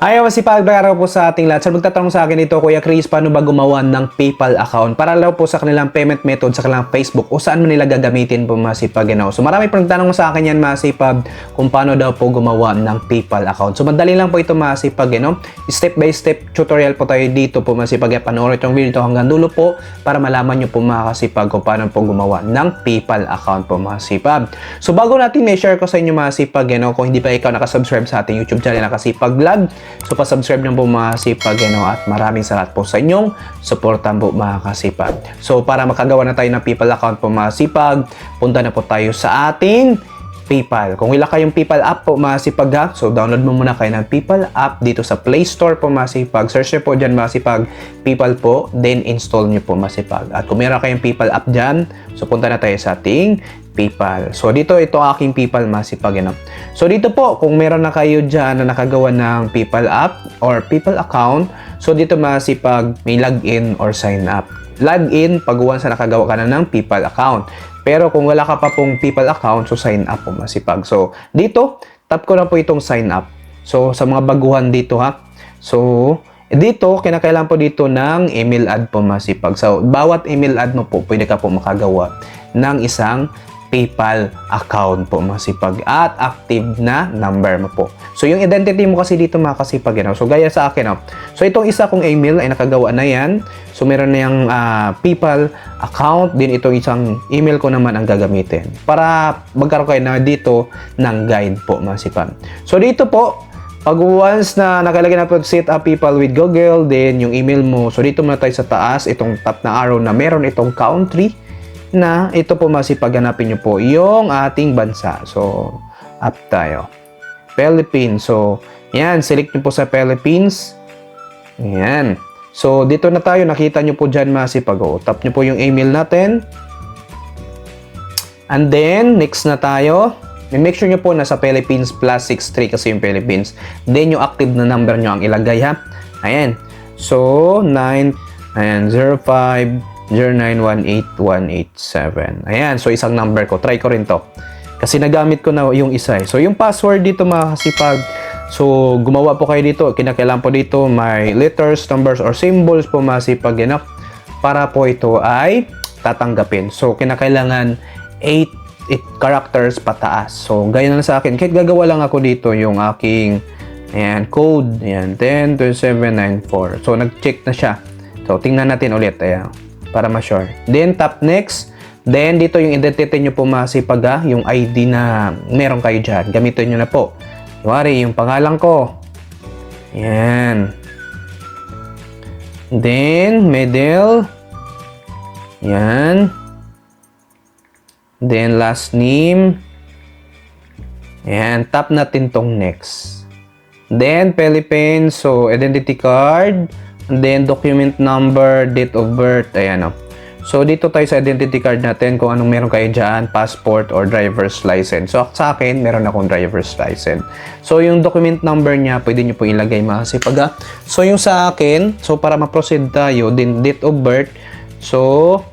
Ayaw masipag na araw po sa ating lahat. Sa magtatanong sa akin ito, Kuya Chris, paano ba gumawa ng PayPal account? Para lang po sa kanilang payment method sa kanilang Facebook o saan mo nila gagamitin po masipag. You know? So marami pong nagtanong sa akin yan masipag kung paano daw po gumawa ng PayPal account. So madali lang po ito masipag. You know? Step by step tutorial po tayo dito po masipag. Kaya panoorin itong video ito hanggang dulo po para malaman nyo po mga kasipag kung paano po gumawa ng PayPal account po masipag. So bago natin may share ko sa inyo masipag, you know, kung hindi pa ikaw nakasubscribe sa ating YouTube channel nakasipag vlog, So, pa-subscribe na po mga kasipag ano, at maraming salamat po sa inyong suportan po mga kasipag. So, para makagawa na tayo ng PayPal account po mga kasipag, punta na po tayo sa ating PayPal. Kung wala kayong PayPal app po mga sipag ha, so download mo muna kayo ng PayPal app dito sa Play Store po mga sipag. Search po dyan mga sipag PayPal po, then install nyo po mga sipag. At kung meron kayong PayPal app dyan, so punta na tayo sa ating PayPal. So dito ito aking PayPal masipag ano. So dito po kung meron na kayo diyan na nakagawa ng PayPal app or PayPal account, so dito masipag may login or sign up. Login pag once na nakagawa ka na ng PayPal account. Pero kung wala ka pa pong PayPal account, so sign up po masipag. So dito, tap ko na po itong sign up. So sa mga baguhan dito ha. So dito, kinakailangan po dito ng email ad po masipag. So, bawat email ad mo po, pwede ka po makagawa ng isang PayPal account po masipag at active na number mo po. So yung identity mo kasi dito mga kasipag you know? So gaya sa akin no? So itong isa kong email ay nakagawa na yan. So meron na yung ah, PayPal account din itong isang email ko naman ang gagamitin para magkaroon kayo na dito ng guide po masipag. So dito po pag once na nakalagay na po set up people with Google, then yung email mo, so dito muna tayo sa taas, itong top na arrow na meron itong country, na ito po masipag hanapin nyo po yung ating bansa. So, up tayo. Philippines. So, yan. Select nyo po sa Philippines. Yan. So, dito na tayo. Nakita nyo po dyan masipag. Tap nyo po yung email natin. And then, next na tayo. Make sure nyo po nasa Philippines plus 63 kasi yung Philippines. Then, yung active na number nyo ang ilagay ha. Ayan. So, 9, ayan, 05, 0918-187. Ayan, so isang number ko. Try ko rin to. Kasi nagamit ko na yung isa eh. So yung password dito mga so gumawa po kayo dito. Kinakailangan po dito may letters, numbers, or symbols po mga kasipag enough para po ito ay tatanggapin. So kinakailangan 8 it characters pataas. So gaya na sa akin. Kahit gagawa lang ako dito yung aking ayan, code. Ayan, 102794. So nag-check na siya. So tingnan natin ulit. Ayan para ma-sure. Then, tap next. Then, dito yung identity nyo po masipag ha, yung ID na meron kayo dyan. Gamitin nyo na po. Wari, yung pangalan ko. Yan. Then, middle. Yan. Then, last name. Yan. Tap natin tong next. Then, Philippines. So, identity card. Then, document number, date of birth, ayan o. So, dito tayo sa identity card natin kung anong meron kayo dyan, passport or driver's license. So, sa akin, meron akong driver's license. So, yung document number niya, pwede nyo po ilagay mga sipaga. So, yung sa akin, so para ma-proceed tayo, din date of birth, so,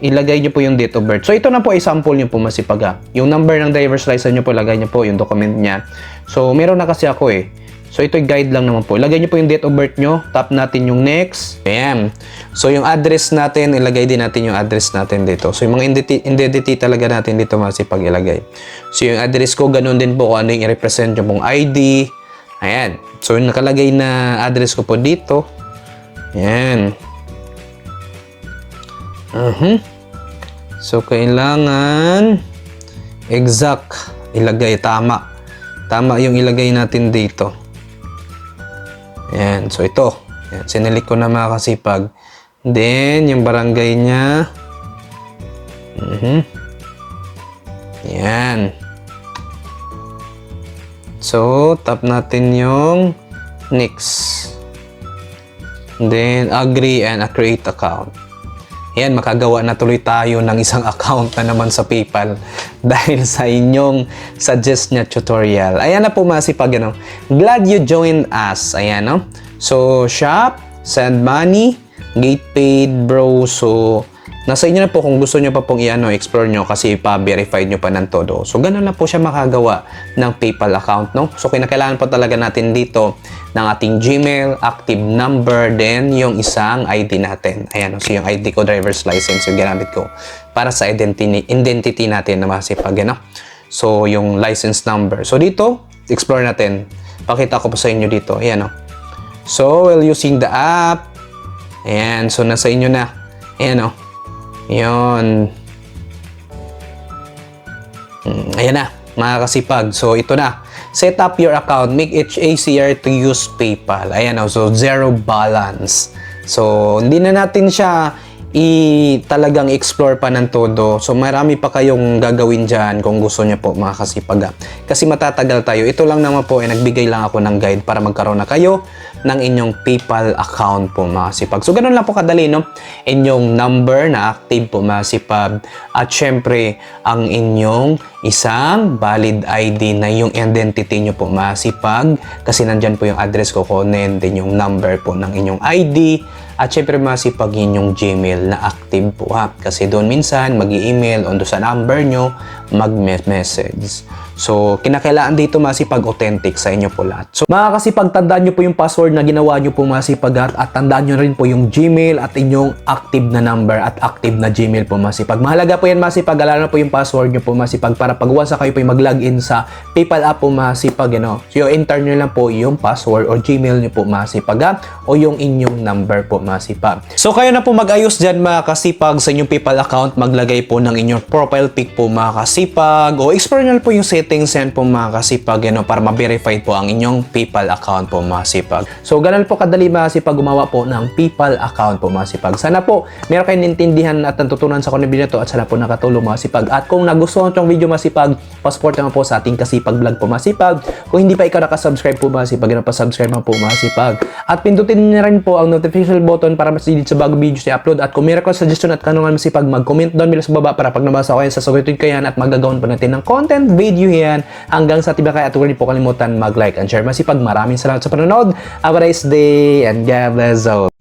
ilagay nyo po yung date of birth. So, ito na po ay sample nyo po masipaga. Yung number ng driver's license nyo po, ilagay nyo po yung document niya. So, meron na kasi ako eh. So, ito guide lang naman po. Ilagay nyo po yung date of birth nyo. Tap natin yung next. Ayan. So, yung address natin, ilagay din natin yung address natin dito. So, yung mga identity, identity talaga natin dito masipag ilagay. So, yung address ko, ganun din po kung ano yung i-represent yung pong ID. Ayan. So, yung nakalagay na address ko po dito. Ayan. Mhm. So, kailangan exact ilagay. Tama. Tama yung ilagay natin dito. Ayan. So, ito. Ayan. Sinilik ko na mga kasipag. Then, yung barangay niya. Mhm. Ayan. So, tap natin yung next. Then, agree and create account. Yan, makagawa na tuloy tayo ng isang account na naman sa PayPal dahil sa inyong suggest niya tutorial. Ayan na po masipag, ano. Glad you joined us. Ayan, no? So, shop, send money, gate paid, bro. So, Nasa inyo na po kung gusto nyo pa pong i-ano, explore nyo kasi pa-verified nyo pa ng todo. So, ganun na po siya makagawa ng PayPal account, no? So, kinakailangan po talaga natin dito ng ating Gmail, active number, then yung isang ID natin. Ayan, so yung ID ko, driver's license, yung ginamit ko para sa identity, identity natin na masipag, ano? So, yung license number. So, dito, explore natin. Pakita ko po sa inyo dito. Ayan, no? So, while using the app, ayan, so nasa inyo na. Ayan, no? Yun. Mm, ayan na, mga kasipag. So, ito na. Set up your account. Make it easier to use PayPal. Ayan o. So, zero balance. So, hindi na natin siya i talagang explore pa ng todo. So, marami pa kayong gagawin dyan kung gusto niyo po mga kasipag. ah. Kasi matatagal tayo. Ito lang naman po, eh, nagbigay lang ako ng guide para magkaroon na kayo ng inyong PayPal account po mga kasipag. So, ganun lang po kadali, no? Inyong number na active po mga kasipag. At syempre, ang inyong isang valid ID na yung identity nyo po masipag kasi nandyan po yung address ko kunin din yung number po ng inyong ID at syempre masipag yun yung Gmail na active po ha? Kasi doon minsan mag email on sa number nyo mag-message so kinakailangan dito masipag authentic sa inyo po lahat. So mga kasipag tandaan nyo po yung password na ginawa nyo po masipag at, at tandaan nyo rin po yung Gmail at inyong active na number at active na Gmail po masipag mahalaga po yan masipag alala na po yung password nyo po masipag para pag once kayo po yung mag-login sa PayPal app po masipag ano. So yung enter nyo lang po yung password or Gmail nyo po masipag ha? o yung inyong number po masipag so kayo na po mag-ayos dyan mga kasipag sa inyong PayPal account. Maglagay po ng inyong profile pic po mga kasipag o explore nyo lang po yung settings yan po mga kasipag ano, para ma-verify po ang inyong PayPal account po mga kasipag so ganun po kadali mga kasipag gumawa po ng PayPal account po mga kasipag sana po meron kayong nintindihan at natutunan sa kunin video to at sana po nakatulong mga kasipag at kung nagustuhan itong video masipag passport naman po sa ating kasipag vlog po masipag kung hindi pa ikaw nakasubscribe po masipag ano pa subscribe naman po masipag at pindutin niyo na rin po ang notification button para mas sa bagong videos na upload at kung meron ka suggestion at kanungan masipag mag-comment down below sa baba para pag nabasa ko yan sasagutin ko yan at magagawin pa natin ng content video yan. Hanggang sa tibakay at huwag po kalimutan mag-like and share. Masipag maraming salamat sa panonood. Have a nice day and God bless all